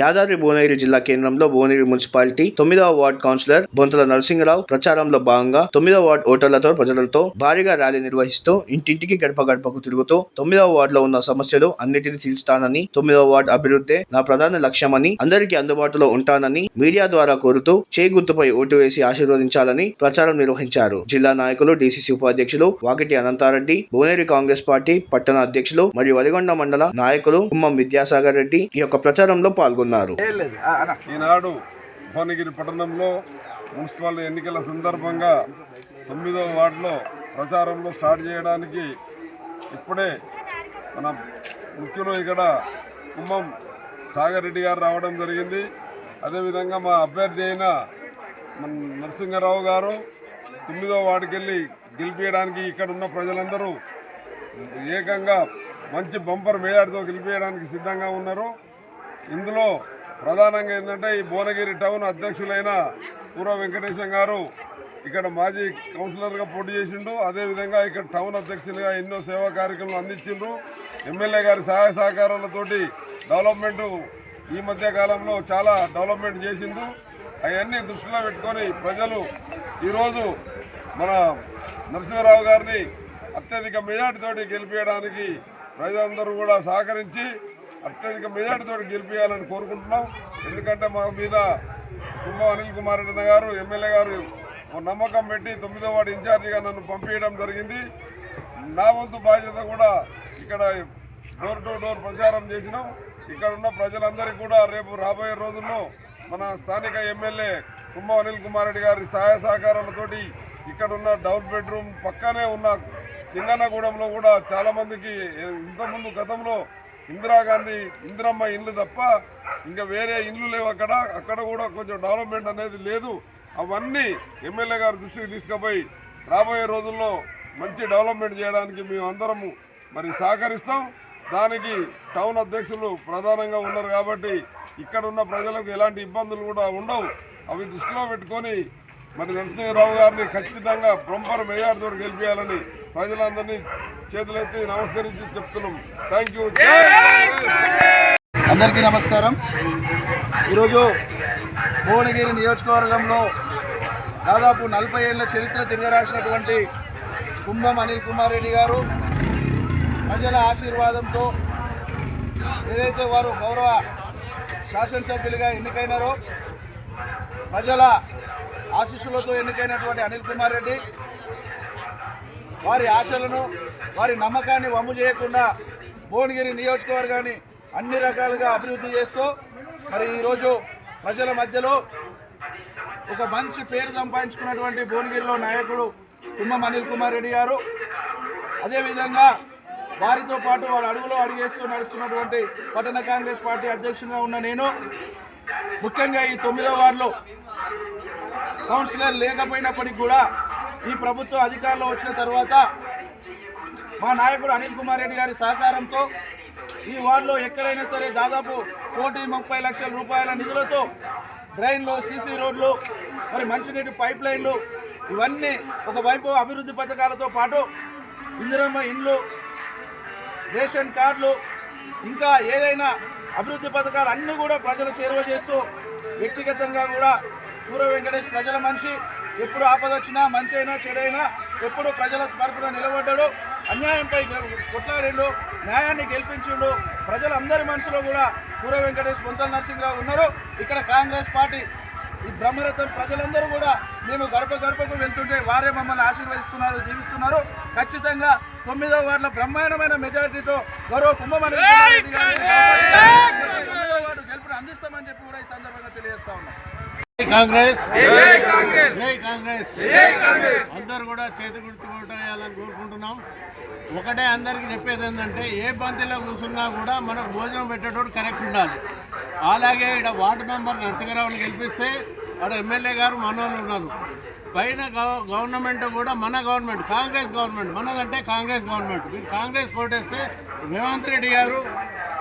యాదాద్రి భువనగిరి జిల్లా కేంద్రంలో భువనగిరి మున్సిపాలిటీ తొమ్మిదవ వార్డ్ కౌన్సిలర్ బొంతల నరసింహరావు ప్రచారంలో భాగంగా తొమ్మిదవ వార్డ్ ఓటర్లతో ప్రజలతో భారీగా ర్యాలీ నిర్వహిస్తూ ఇంటింటికి గడప గడపకు తిరుగుతూ తొమ్మిదవ వార్డులో ఉన్న సమస్యలు అన్నిటిని తీరుస్తానని తొమ్మిదవ వార్డు అభివృద్ధి నా ప్రధాన లక్ష్యమని అందరికీ అందుబాటులో ఉంటానని మీడియా ద్వారా కోరుతూ చేయి గుర్తుపై ఓటు వేసి ఆశీర్వదించాలని ప్రచారం నిర్వహించారు. జిల్లా నాయకులు డిసిసి ఉపాధ్యక్షులు వాకిటి అనంతారెడ్డి భువనగిరి కాంగ్రెస్ పార్టీ పట్టణ అధ్యక్షులు మరియు వలిగొండ మండల నాయకులు కుమ్మం విద్యాసాగర్ రెడ్డి ఈ యొక్క ప్రచారంలో పాల్గొన్నారు. ఈనాడు భువనగిరి పట్టణంలో మున్సిపల్ ఎన్నికల సందర్భంగా తొమ్మిదవ వార్డులో ప్రచారంలో స్టార్ట్ చేయడానికి ఇప్పుడే మన ముఖ్యులు ఇక్కడ కుమ్మం సాగర్ రెడ్డి గారు రావడం జరిగింది. అదేవిధంగా మా అభ్యర్థి అయిన మన నరసింహారావు గారు తొమ్మిదవ వార్డుకి వెళ్ళి గెలిపించడానికి ఇక్కడ ఉన్న ప్రజలందరూ ఏకంగా మంచి బంపర్ మేయార్తో గెలిపించడానికి సిద్ధంగా ఉన్నారు. ఇందులో ప్రధానంగా ఏంటంటే ఈ భువనగిరి టౌన్ అధ్యక్షులైన పూర్వ వెంకటేశం గారు ఇక్కడ మాజీ కౌన్సిలర్గా పోటీ చేసిండు. అదేవిధంగా ఇక్కడ టౌన్ అధ్యక్షులుగా ఎన్నో సేవా కార్యక్రమాలు అందించిండ్రు. ఎమ్మెల్యే గారి సహాయ సహకారాలతోటి డెవలప్మెంట్ ఈ మధ్య కాలంలో చాలా డెవలప్మెంట్ చేసిండ్రు. అవన్నీ దృష్టిలో పెట్టుకొని ప్రజలు ఈరోజు మన నరసింహారావు గారిని అత్యధిక మెజార్టీతోటి గెలిపించడానికి ప్రజలందరూ కూడా సహకరించి అత్యధిక మెజార్టీతో గెలిపించాలని కోరుకుంటున్నాం. ఎందుకంటే మా మీద కుంభ అనిల్ కుమార్ రెడ్డి గారు ఎమ్మెల్యే గారు నమ్మకం పెట్టి తొమ్మిదో వాడు ఇన్ఛార్జిగా నన్ను పంపించడం జరిగింది. నా వంతు బాధ్యత కూడా ఇక్కడ డోర్ టు డోర్ ప్రచారం చేసినాం. ఇక్కడ ఉన్న ప్రజలందరికీ కూడా రేపు రాబోయే రోజుల్లో మన స్థానిక ఎమ్మెల్యే కుంభ అనిల్ కుమార్ రెడ్డి గారి సహాయ సహకారాలతోటి ఇక్కడ ఉన్న డబుల్ బెడ్రూమ్ పక్కనే ఉన్న సింగన్నగూడెంలో కూడా చాలామందికి ఇంతకుముందు గతంలో ఇందిరాగాంధీ ఇందిరమ్మ ఇల్లు తప్ప ఇంకా వేరే ఇల్లు లేవు అక్కడ. అక్కడ కూడా కొంచెం డెవలప్మెంట్ అనేది లేదు. అవన్నీ ఎమ్మెల్యే గారి దృష్టికి తీసుకుపోయి రాబోయే రోజుల్లో మంచి డెవలప్మెంట్ చేయడానికి మేము అందరము మరి సహకరిస్తాం. దానికి టౌన్ అధ్యక్షులు ప్రధానంగా ఉన్నారు కాబట్టి ఇక్కడ ఉన్న ప్రజలకు ఎలాంటి ఇబ్బందులు కూడా ఉండవు. అవి దృష్టిలో పెట్టుకొని మరి నరసింహరావు గారిని ఖచ్చితంగా బ్రహ్మర మేయార్ తోటి ప్రజలందరినీ చేతులెత్తి నమస్కరించి చెప్తున్నాం. థ్యాంక్ యూ అందరికీ నమస్కారం. ఈరోజు భువనగిరి నియోజకవర్గంలో దాదాపు నలభై ఏళ్ళ చరిత్ర తిరగరాసినటువంటి కుంభం అనిల్ కుమార్ రెడ్డి గారు ప్రజల ఆశీర్వాదంతో ఏదైతే వారు గౌరవ శాసనసభ్యులుగా ఎన్నికైనారో ప్రజల ఆశీస్సులతో ఎన్నికైనటువంటి అనిల్ కుమార్ రెడ్డి వారి ఆశలను వారి నమ్మకాన్ని వమ్ము చేయకుండా భువనగిరి నియోజకవర్గాన్ని అన్ని రకాలుగా అభివృద్ధి చేస్తూ మరి ఈరోజు ప్రజల మధ్యలో ఒక మంచి పేరు సంపాదించుకున్నటువంటి భువనగిరిలో నాయకుడు కుమ్మ అనిల్ కుమార్ రెడ్డి గారు. అదేవిధంగా వారితో పాటు వాళ్ళ అడుగులో అడిగేస్తూ నడుస్తున్నటువంటి పట్టణ కాంగ్రెస్ పార్టీ అధ్యక్షునిగా ఉన్న నేను. ముఖ్యంగా ఈ తొమ్మిదో వార్డులో కౌన్సిలర్ లేకపోయినప్పటికీ కూడా ఈ ప్రభుత్వం అధికారంలో వచ్చిన తర్వాత మా నాయకుడు అనిల్ కుమార్ రెడ్డి గారి సహకారంతో ఈ వార్డులో ఎక్కడైనా సరే దాదాపు కోటి ముప్పై లక్షల రూపాయల నిధులతో డ్రైన్లు సీసీ రోడ్లు మరి మంచినీటి పైప్ లైన్లు ఇవన్నీ ఒకవైపు అభివృద్ధి పథకాలతో పాటు ఇందిరమ్మ ఇండ్లు రేషన్ కార్డులు ఇంకా ఏదైనా అభివృద్ధి పథకాలు అన్నీ కూడా ప్రజలు చేరువ చేస్తూ వ్యక్తిగతంగా కూడా పూర్వ వెంకటేష్ ప్రజల మనిషి. ఎప్పుడు ఆపద వచ్చినా మంచి అయినా చెడైనా ఎప్పుడు ప్రజల తరపున నిలబడ్డాడు. అన్యాయంపై కొట్లాడిండు న్యాయాన్ని గెలిపించిండు. ప్రజలందరి మనసులో కూడా పూర్వ వెంకటేష్ బొంతల నరసింహరావు ఉన్నారు. ఇక్కడ కాంగ్రెస్ పార్టీ ఈ బ్రహ్మరథం ప్రజలందరూ కూడా మేము గడప గడపకు వెళ్తుంటే వారే మమ్మల్ని ఆశీర్వదిస్తున్నారు దీవిస్తున్నారు. ఖచ్చితంగా తొమ్మిదవ వార్డుల బ్రహ్మాండమైన మెజారిటీతో గౌరవ కుంభమణి గెలుపుని అందిస్తామని చెప్పి కూడా ఈ సందర్భంగా తెలియజేస్తా ఉన్నాం. కాంగ్రెస్. జై కాంగ్రెస్. అందరు కూడా చేతి గుర్తు కోరుకుంటున్నాం. ఒకటే అందరికి చెప్పేది ఏంటంటే ఏ బంతిలో కూర్చున్నా కూడా మనకు భోజనం పెట్టేటోడు కరెక్ట్ ఉండాలి. అలాగే ఇక్కడ వార్డు మెంబర్ నరసింహరావుని గెలిపిస్తే అక్కడ ఎమ్మెల్యే గారు మనోళ్ళు ఉన్నారు. పైన గవ- గవర్నమెంట్ కూడా మన గవర్నమెంట్ కాంగ్రెస్ గవర్నమెంట్ మనదంటే కాంగ్రెస్ గవర్నమెంట్. మీరు కాంగ్రెస్ కోటేస్తే రేవంత్ రెడ్డి గారు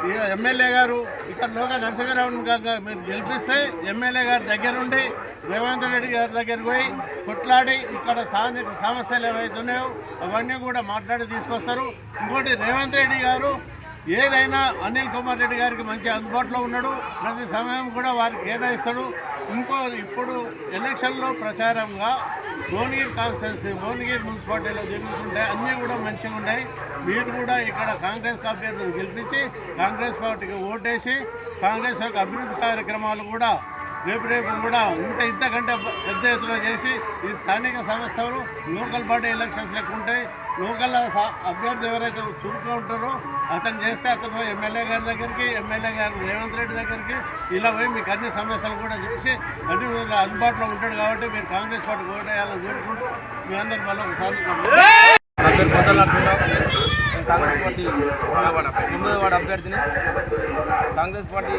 ఈ ఎమ్మెల్యే గారు ఇక్కడ లోక నరసింహరావుని కాక మీరు గెలిపిస్తే ఎమ్మెల్యే గారి దగ్గరుండి రేవంత్ రెడ్డి గారి దగ్గరికి పోయి కొట్లాడి ఇక్కడ సాంఘిక సమస్యలు ఏవైతే ఉన్నాయో అవన్నీ కూడా మాట్లాడి తీసుకొస్తారు. ఇంకోటి రేవంత్ రెడ్డి గారు ఏదైనా అనిల్ కుమార్ రెడ్డి గారికి మంచి అందుబాటులో ఉన్నాడు. ప్రతి సమయం కూడా వారికి కేటాయిస్తాడు. ఇంకో ఇప్పుడు ఎలక్షన్లో ప్రచారంగా భువనగిరి కాన్స్టిట్యున్సీ భువనగిరి మున్సిపాలిటీలో జరుగుతుంటాయి. అన్నీ కూడా మంచిగా ఉన్నాయి. మీరు కూడా ఇక్కడ కాంగ్రెస్ అభ్యర్థులు గెలిపించి కాంగ్రెస్ పార్టీకి ఓటేసి కాంగ్రెస్ యొక్క అభివృద్ధి కార్యక్రమాలు కూడా రేపు రేపు కూడా ఇంత ఇంతకంటే పెద్ద ఎత్తున చేసి ఈ స్థానిక సంస్థలు లోకల్ పార్టీ ఎలక్షన్స్ లెక్క ఉంటాయి. లోకల్ అభ్యర్థి ఎవరైతే చురుగ్గా ఉంటారో అతను చేస్తే అతను ఎమ్మెల్యే గారి దగ్గరికి ఎమ్మెల్యే గారు రేవంత్ రెడ్డి దగ్గరికి ఇలా పోయి మీకు అన్ని సమస్యలు కూడా చేసి అన్ని అందుబాటులో ఉంటాడు కాబట్టి మీరు కాంగ్రెస్ పార్టీ ఓటేయాలని కోరుకుంటూ మీ అందరి మళ్ళీ ఒకసారి కాంగ్రెస్ పార్టీ అభ్యర్థిని. కాంగ్రెస్ పార్టీ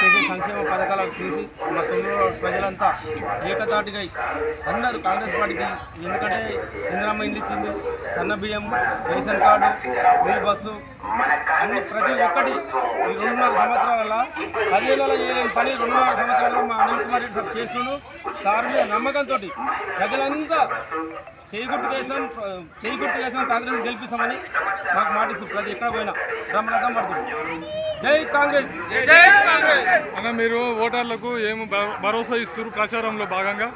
చేసే సంక్షేమ పథకాల చూసి మా తొమ్మిది ప్రజలంతా ఏకతాటిగా అందరూ కాంగ్రెస్ పార్టీకి ఎందుకంటే ఇందిరామ్మ ఇల్లు ఇచ్చింది సన్న బియ్యం రేషన్ కార్డు ఫ్రీ బస్సు అన్ని ప్రతి ఒక్కటి ఈ రెండున్నర సంవత్సరాలలో పదిహేనులో చేయలేని పని రెండున్నర సంవత్సరాలలో మా అనిల్ కుమార్ రెడ్డి సార్ చేస్తుండు. సార్ మీద నమ్మకంతో ప్రజలంతా చేయగుర్తు కేసం చేయగుర్తు కేసం కాంగ్రెస్ గెలిపిస్తామని మాకు మాటిస్తుంది ప్రతి ఎక్కడ పోయినా బ్రహ్మరథం పడుతుంది జై కాంగ్రెస్. జై కాంగ్రెస్. అన్న మీరు ఓటర్లకు ఏం భ- భరోసా ఇస్తారు ప్రచారంలో భాగంగా?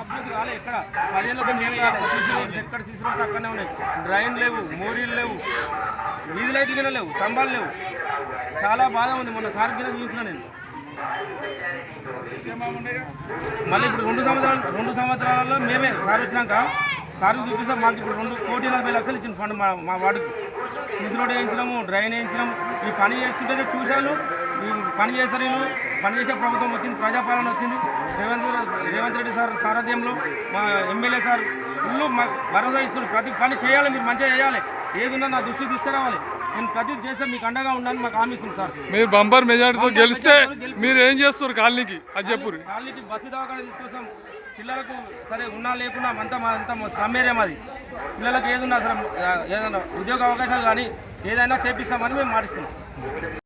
అభివృద్ధి కాలే ఎక్కడ? పదిహేనులకు మేము సీసీ రోడ్స్ ఎక్కడ? సీసీ రోడ్స్ అక్కడనే ఉన్నాయి. డ్రైన్ లేవు మోరీలు లేవు వీధి లైట్లు కింద లేవు స్తంభాలు లేవు. చాలా బాధ ఉంది. మొన్న సార్ కింద చూసిన నేను. మళ్ళీ ఇప్పుడు రెండు సంవత్సరాలు రెండు సంవత్సరాలలో మేమే సార్ వచ్చినాక సార్ చూపిస్తాం మాకు ఇప్పుడు రెండు కోటి నలభై లక్షలు ఇచ్చిన ఫండ్ మా మా వాడికి సీసీ రోడ్ వేయించినాము డ్రైన్ వేయించినాం ఈ పని చేస్తుంటేనే చూశాను ఈ పని చేస్తారు వీళ్ళు పని చేసే ప్రభుత్వం వచ్చింది ప్రజాపాలన వచ్చింది. రేవంత్ రేవంత్ రెడ్డి సార్ సారథ్యంలో మా ఎమ్మెల్యే సార్ ఇల్లు భరోసా ఇస్తున్నారు. ప్రతి పని చేయాలి మీరు మంచిగా చేయాలి. ఏదున్నా నా దృష్టికి తీసుకురావాలి. నేను ప్రతి చేస్తే మీకు అండగా ఉండాలని మాకు హామీ ఇస్తుంది సార్. మీరు బంపర్ మెజార్టీతో గెలిస్తే మీరు ఏం చేస్తారు కాలనీకి అది చెప్పురు కాలనీకి బస్సు దవాఖాన తీసుకొస్తాం. పిల్లలకు సరే ఉన్నా లేకున్నా అంతా మా అంతా సమ్మేర్యం అది. పిల్లలకు ఏదున్నా సరే ఏదైనా ఉద్యోగ అవకాశాలు కానీ ఏదైనా చేపిస్తామని మేము మాటిస్తున్నాం.